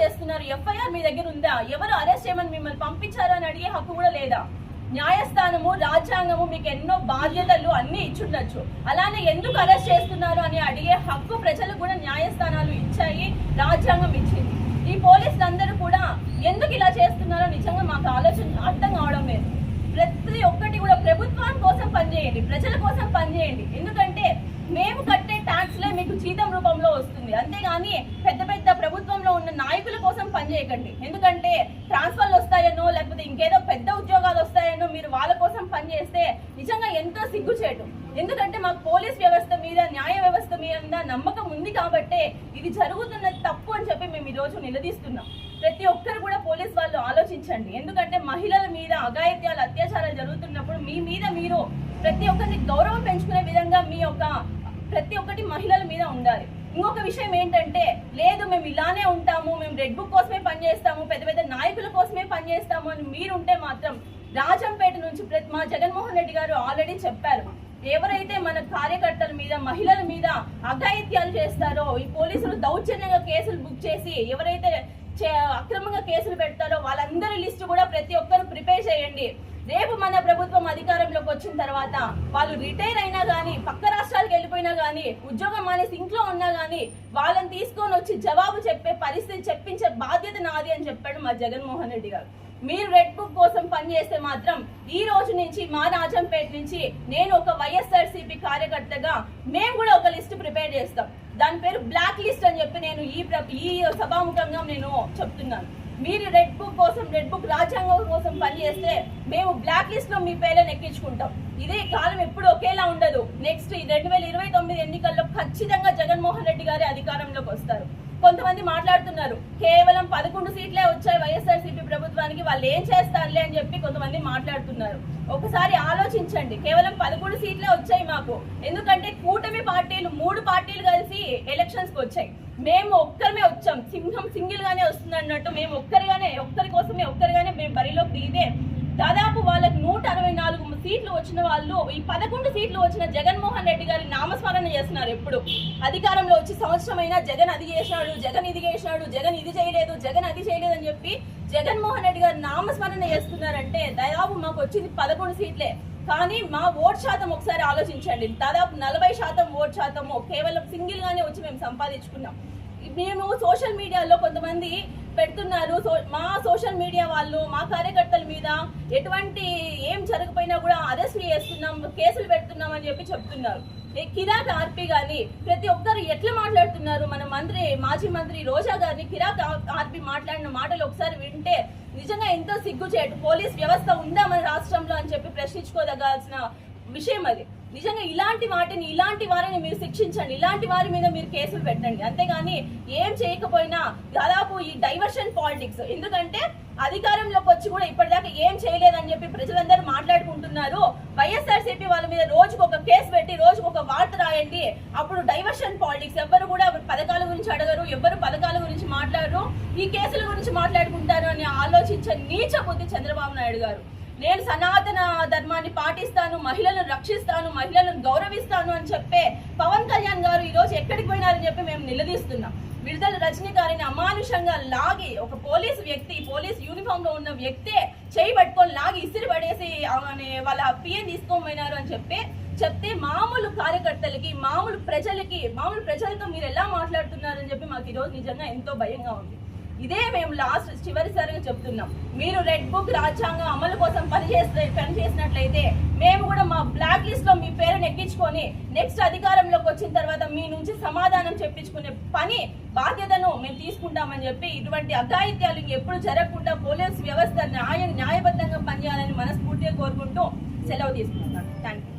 చేస్తున్నారు? ఎఫ్ఐఆర్ మీ దగ్గర ఉందా? ఎవరు అరెస్ట్ చేయమని మిమ్మల్ని పంపించారు అని అడిగే హక్కు కూడా లేదా? న్యాయస్థానము రాజ్యాంగము మీకు ఎన్నో బాధ్యతలు అన్ని ఇచ్చుండొచ్చు. అలానే ఎందుకు అరెస్ట్ చేస్తున్నారు అని అడిగే హక్కు ప్రజలకు కూడా న్యాయస్థానాలు ఇచ్చాయి రాజ్యాంగం ఇచ్చింది. ఈ పోలీసులందరూ కూడా ఎందుకు ఇలా చేస్తున్నారో నిజంగా మాకు ఆలోచన అర్థం కావడం లేదు. ప్రతి ఒక్కటి కూడా ప్రభుత్వం కోసం పనిచేయండి ప్రజల కోసం పనిచేయండి. ఎందుకంటే మేము కట్టే ట్యాక్స్లే మీకు జీతం రూపంలో వస్తుంది. అంతేగాని పెద్ద ఉన్న నాయకుల కోసం పనిచేయకండి ఎందుకంటే ట్రాన్స్ఫర్లు వస్తాయనో లేకపోతే ఇంకేదో పెద్ద ఉద్యోగాలు వస్తాయనో మీరు వాళ్ళ కోసం పనిచేస్తే నిజంగా ఎంతో సిగ్గుచేటు. ఎందుకంటే మాకు పోలీస్ వ్యవస్థ మీద న్యాయ వ్యవస్థ మీద నమ్మకం ఉంది కాబట్టే ఇది జరుగుతున్నది తప్పు అని చెప్పి మేము ఈ రోజు నిలదీస్తున్నాం. ప్రతి ఒక్కరు కూడా పోలీస్ వాళ్ళు ఆలోచించండి. ఎందుకంటే మహిళల మీద అఘాయిత్యాలు అత్యాచారాలు జరుగుతున్నప్పుడు మీ మీద మీరు ప్రతి ఒక్కరిని గౌరవం పెంచుకునే విధంగా మీ యొక్క ప్రతి ఒక్కటి మహిళల మీద ఉండాలి. ఇంకొక విషయం ఏంటంటే లేదు మేము ఇలానే ఉంటాము మేము రెడ్ బుక్ కోసమే పనిచేస్తాము పెద్ద పెద్ద నాయకుల కోసమే పనిచేస్తాము అని మీరుంటే మాత్రం రాజంపేట నుంచి ప్రతి మా జగన్మోహన్ రెడ్డి గారు ఆల్రెడీ చెప్పారు. ఎవరైతే మన కార్యకర్తల మీద మహిళల మీద అఘాయిత్యాలు చేస్తారో ఈ పోలీసులు దౌర్జన్యంగా కేసులు బుక్ చేసి ఎవరైతే అక్రమంగా కేసులు పెడతారో వాళ్ళందరి లిస్టు కూడా ప్రతి ఒక్కరు ప్రిపేర్ చేయండి. రేపు మన ప్రభుత్వం అధికారంలోకి వచ్చిన తర్వాత వాళ్ళు రిటైర్ అయినా కానీ పక్క రాష్ట్రాలకు వెళ్ళిపోయినా కానీ ఉద్యోగం మానేసి ఇంట్లో ఉన్నా కానీ వాళ్ళని తీసుకొని వచ్చి జవాబు చెప్పే పరిస్థితి చెప్పించే బాధ్యత నాది అని చెప్పాడు మా జగన్మోహన్ రెడ్డి గారు. మీరు రెడ్ బుక్ కోసం పనిచేస్తే మాత్రం ఈ రోజు నుంచి మా రాజంపేట నుంచి నేను ఒక వైఎస్ఆర్సీపీ కార్యకర్తగా మేము కూడా ఒక లిస్ట్ ప్రిపేర్ చేస్తాం. దాని పేరు బ్లాక్ లిస్ట్ అని చెప్పి నేను ఈ ఈ సభాముఖంగా నేను చెప్తున్నాను. మీరు రెడ్ బుక్ కోసం రెడ్ బుక్ రాజ్యాంగం కోసం పనిచేస్తే మేము బ్లాక్ లిస్ట్లో మీ పేర్లను ఎక్కించుకుంటాం. ఇదే కాలం ఎప్పుడు ఒకేలా ఉండదు. నెక్స్ట్ రెండు వేల ఇరవై తొమ్మిది ఎన్నికల్లో ఖచ్చితంగా జగన్మోహన్ రెడ్డి గారి అధికారంలోకి వస్తారు. కొంతమంది మాట్లాడుతున్నారు. కేవలం పదకొండు సీట్లే వచ్చాయి వైఎస్ఆర్సీపీ ప్రభుత్వానికి వాళ్ళు ఏం చేస్తారులే అని చెప్పి కొంతమంది మాట్లాడుతున్నారు. ఒకసారి ఆలోచించండి. కేవలం పదకొండు సీట్లే వచ్చాయి మాకు. ఎందుకంటే కూటమి పార్టీలు మూడు పార్టీలు కలిసి ఎలక్షన్స్కి వచ్చాయి. మేము ఒక్కరిమే వచ్చాం. సింహం సింగిల్ గానే వస్తుంది అన్నట్టు మేము ఒక్కరిగానే ఒక్కరి కోసమే ఒక్కరిగానే మేము బరిలోకి దిగితే దాదాపు వాళ్ళకి నూట వచ్చిన వాళ్ళు ఈ పదకొండు సీట్లు వచ్చిన జగన్మోహన్ రెడ్డి గారి నామస్మరణ చేస్తున్నారు ఎప్పుడు. అధికారంలో వచ్చి సంవత్సరం జగన్ అది చేసినాడు జగన్ ఇది చేసినాడు జగన్ ఇది చేయలేదు జగన్ అది చేయలేదు అని చెప్పి జగన్మోహన్ రెడ్డి గారు నామస్మరణ చేస్తున్నారంటే దాదాపు మాకు వచ్చింది పదకొండు సీట్లే. కానీ మా ఓట్ శాతం ఒకసారి ఆలోచించండి. దాదాపు నలభై శాతం ఓట్ శాతము కేవలం సింగిల్గానే వచ్చి మేము సంపాదించుకున్నాం. మేము సోషల్ మీడియాలో కొంతమంది పెడుతున్నారు. సో- మా సోషల్ మీడియా వాళ్ళు మా కార్యకర్తల మీద ఎటువంటి ఏం జరగకపోయినా కూడా అరెస్ట్ చేస్తున్నాం కేసులు పెడుతున్నాం అని చెప్పి చెప్తున్నారు. కిరాక్ ఆర్పీ గాని ప్రతి ఒక్కరు ఎట్లా మాట్లాడుతున్నారు? మన మంత్రి మాజీ మంత్రి రోజా గారిని కిరాక్ ఆర్పీ మాట్లాడిన మాటలు ఒకసారి వింటే నిజంగా ఎంతో సిగ్గుచేటు పోలీస్ వ్యవస్థ ఉందా మన రాష్ట్రంలో అని చెప్పి ప్రశ్నించుకోదగాల్సిన విషయం అది. నిజంగా ఇలాంటి వాటిని ఇలాంటి వారిని మీరు శిక్షించండి. ఇలాంటి వారి మీద మీరు కేసులు పెట్టండి. అంతేగాని ఏం చేయకపోయినా దాదాపు ఈ డైవర్షన్ పాలిటిక్స్ ఎందుకంటే అధికారంలోకి వచ్చి కూడా ఇప్పటిదాకా ఏం చేయలేదని చెప్పి ప్రజలందరూ మాట్లాడుకుంటున్నారు. వైఎస్ఆర్సీపీ వాళ్ళ మీద రోజుకు ఒక కేసు పెట్టి రోజుకు ఒక వార్త రాయండి. అప్పుడు డైవర్షన్ పాలిటిక్స్ ఎవ్వరు కూడా పథకాల గురించి అడగరు ఎవరు పథకాల గురించి మాట్లాడరు. ఈ కేసుల గురించి మాట్లాడుకుంటారు అని ఆలోచించే నీచ బుద్ధి చంద్రబాబు నాయుడు గారు. నేను సనాతన ధర్మాన్ని పాటిస్తాను మహిళలను రక్షిస్తాను మహిళలను గౌరవిస్తాను అని చెప్పే పవన్ కళ్యాణ్ గారు ఈరోజు ఎక్కడికి పోయినారని చెప్పి మేము నిలదీస్తున్నాం. విడుదల రజనీ గారిని అమానుషంగా లాగి ఒక పోలీసు వ్యక్తి పోలీస్ యూనిఫామ్లో ఉన్న వ్యక్తే చేయి పట్టుకొని లాగి ఇసిరి పడేసి ఆమె వాళ్ళ పిఎన్ తీసుకోమైనారు అని చెప్పి చెప్తే మామూలు కార్యకర్తలకి మామూలు ప్రజలకి మామూలు ప్రజలతో మీరు ఎలా మాట్లాడుతున్నారని చెప్పి మాకు ఈరోజు నిజంగా ఎంతో భయంగా ఉంది. ఇదే మేము లాస్ట్ చివరిసారిగా చెప్తున్నాం. మీరు రెడ్ బుక్ రాజ్యాంగం అమలు కోసం పనిచేస్తే పని చేసినట్లయితే మేము కూడా మా బ్లాక్ లిస్ట్లో మీ పేరుని ఎక్కించుకొని నెక్స్ట్ అధికారంలోకి వచ్చిన తర్వాత మీ నుంచి సమాధానం చెప్పించుకునే పని బాధ్యతను మేము తీసుకుంటామని చెప్పి ఇటువంటి అఘాయిత్యాలు ఎప్పుడు జరగకుండా పోలీస్ వ్యవస్థ న్యాయ న్యాయబద్ధంగా పనిచేయాలని మనస్ఫూర్తిగా కోరుకుంటూ సెలవు తీసుకుంటున్నాను. Thank you